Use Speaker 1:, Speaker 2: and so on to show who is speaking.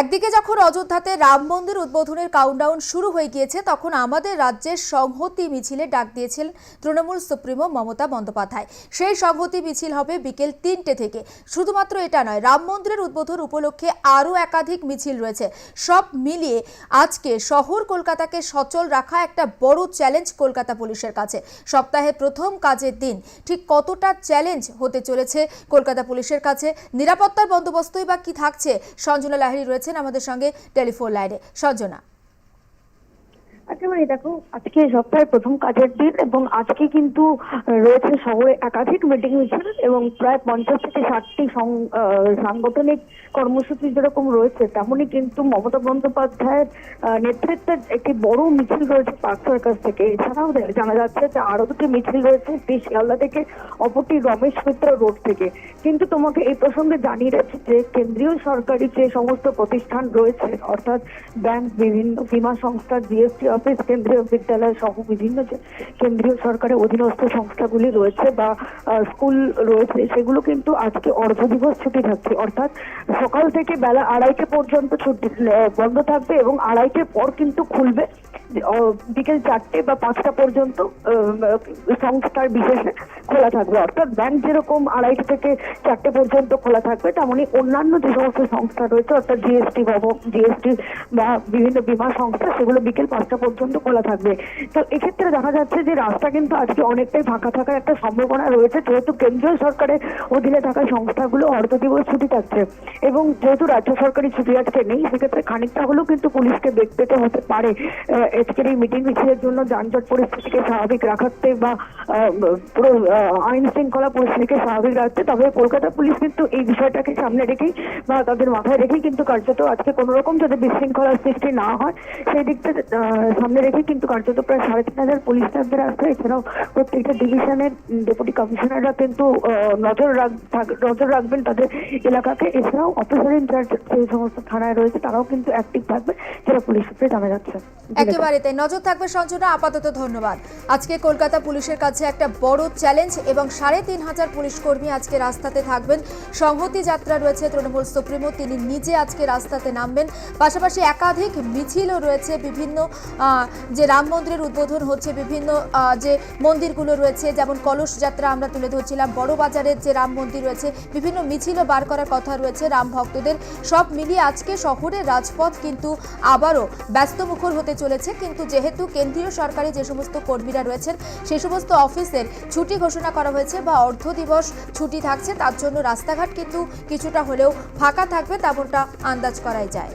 Speaker 1: একদিকে যখন অযোধ্যাতে রাম মন্দির উদ্বোধনের কাউন্টডাউন শুরু হয়ে গিয়েছে, তখন আমাদের রাজ্যের সংহতি মিছিলে ডাক দিয়েছিলেন তৃণমূল সুপ্রিমো মমতা বন্দ্যোপাধ্যায়। সেই সংহতি মিছিল হবে বিকেল তিনটে থেকে। শুধুমাত্র এটা নয়, রাম মন্দিরের উদ্বোধন উপলক্ষে আরও একাধিক মিছিল রয়েছে। সব মিলিয়ে আজকে শহর কলকাতাকে সচল রাখা একটা বড় চ্যালেঞ্জ কলকাতা পুলিশের কাছে। সপ্তাহে প্রথম কাজের দিন। ঠিক কতটা চ্যালেঞ্জ হতে চলেছে কলকাতা পুলিশের কাছে? নিরাপত্তার বন্দোবস্তই বা কি থাকছে? সঞ্জনা লাহিড়ী রয়েছেন আমাদের সঙ্গে টেলিফোন লাইনে সঞ্জনা
Speaker 2: একেবারে দেখো, আজকে সপ্তাহের প্রথম কাজের দিন এবং আজকে কিন্তু রয়েছে শহরে একাধিক মিটিং মিছিল এবং প্রায় পঞ্চাশ থেকে ষাটটি সাংগঠনিক কর্মসূচি যেরকম রয়েছে, তেমনই কিন্তু মমতা বন্দ্যোপাধ্যায়ের নেতৃত্বে একটি বড় মিছিল রয়েছে পার্ক সার্কাস থেকে। এছাড়াও জানা যাচ্ছে যে আরও দুটি মিছিল রয়েছে একটি শিয়ালদা থেকে, অপরটি রমেশ মিত্র রোড থেকে। কিন্তু তোমাকে এই প্রসঙ্গে জানিয়ে রাখছি যে কেন্দ্রীয় সরকারি যে সমস্ত প্রতিষ্ঠান রয়েছে, অর্থাৎ ব্যাংক, বিভিন্ন বীমা সংস্থা, জিএসটি অফিস কেন্দ্রীয় বিদ্যালয় সহ বিভিন্ন যে কেন্দ্রীয় সরকারের অধীনস্থ সংস্থাগুলি রয়েছে বা স্কুল রয়েছে, সেগুলো কিন্তু আজকে অর্ধ দিবস ছুটি থাকছে। অর্থাৎ সকাল থেকে বেলা আড়াইটে পর্যন্ত ছুটি বন্ধ থাকবে এবং আড়াইটের পর কিন্তু খুলবে। বিকেল চারটে বা পাঁচটা পর্যন্ত সংস্থার বিশেষে খোলা থাকবে। অর্থাৎ ব্যাংক যেরকম আড়াইটে থেকে চারটে পর্যন্ত খোলা থাকবে, তেমনি অন্যান্য যে সমস্ত সংস্থা রয়েছে, অর্থাৎ জিএসটি ভবন জিএসটি বা বিভিন্ন বীমা সংস্থা, সেগুলো বিকেল পাঁচটা পর্যন্ত খোলা থাকবে। তো এক্ষেত্রে দেখা যাচ্ছে যে রাস্তা কিন্তু আজকে অনেকটাই ফাঁকা থাকার একটা সম্ভাবনা রয়েছে, যেহেতু কেন্দ্রীয় সরকারের অধীনে থাকা সংস্থাগুলো অর্ধ দিবস ছুটি থাকছে এবং যেহেতু রাজ্য সরকারি ছুটি আজকে নেই, সেক্ষেত্রে খানিকটা হলেও কিন্তু পুলিশকে বেগ পেতে হতে পারে। আজকের এই মিটিং মিছিলের জন্য যানজট পরিস্থিতিকে স্বাভাবিক রাখাতে বা পুরো আইন শৃঙ্খলা পরিস্থিতিকে স্বাভাবিক রাখতে, তবে কলকাতা পুলিশ কিন্তু এই বিষয়টাকে সামনে রেখেই বা তাদের মাথায় রেখেই কিন্তু কার্যত আজকে কোনো রকম যাতে বিশৃঙ্খলার সৃষ্টি না হয়, সেই দিকটা সামনে রেখে কিন্তু কার্যত প্রায় সাড়ে তিন হাজার পুলিশ স্টাফদের আসছে এছাড়াও প্রত্যেকটা ডিভিশনের ডেপুটি কমিশনাররা কিন্তু নজর রাখ নজর রাখবেন তাদের এলাকাকে। এছাড়াও অফিসার ইনচার্জ যে সমস্ত থানায় রয়েছে, তারাও কিন্তু অ্যাক্টিভ থাকবে যেটা পুলিশ সূত্রে জানা যাচ্ছে।
Speaker 1: একেবারে তাই। নজর থাকবে সঞ্জনা, আপাতত ধন্যবাদ। আজকে কলকাতা পুলিশের কাছে একটা বড় চ্যালেঞ্জ এবং সাড়ে তিন হাজার পুলিশ কর্মী আজকে রাস্তাতে থাকবেন। সংহতি যাত্রা রয়েছে তৃণমূল সুপ্রিমো, তিনি নিজে আজকে রাস্তাতে নামবেন। পাশাপাশি একাধিক মিছিলও রয়েছে, বিভিন্ন যে রাম মন্দিরের উদ্বোধন হচ্ছে, বিভিন্ন যে মন্দিরগুলো রয়েছে, যেমন কলস যাত্রা আমরা তুলে ধরছিলাম, বড় বাজারের যে রাম মন্দির রয়েছে, বিভিন্ন মিছিলও বার করার কথা রয়েছে রাম ভক্তদের। সব মিলিয়ে আজকে শহরের রাজপথ কিন্তু আবারও ব্যস্তমুখর হতে চলেছে। কিন্তু যেহেতু কেন্দ্রীয় সরকারি যে সমস্ত কর্মীরা রয়েছেন সেই সমস্ত অফিসের ছুটি ঘোষণা করা হয়েছে বা অর্ধ দিবস ছুটি থাকছে, তার জন্য রাস্তাঘাট কিন্তু কিছুটা হলেও ফাঁকা থাকবে, তেমনটা আন্দাজ করাই যায়।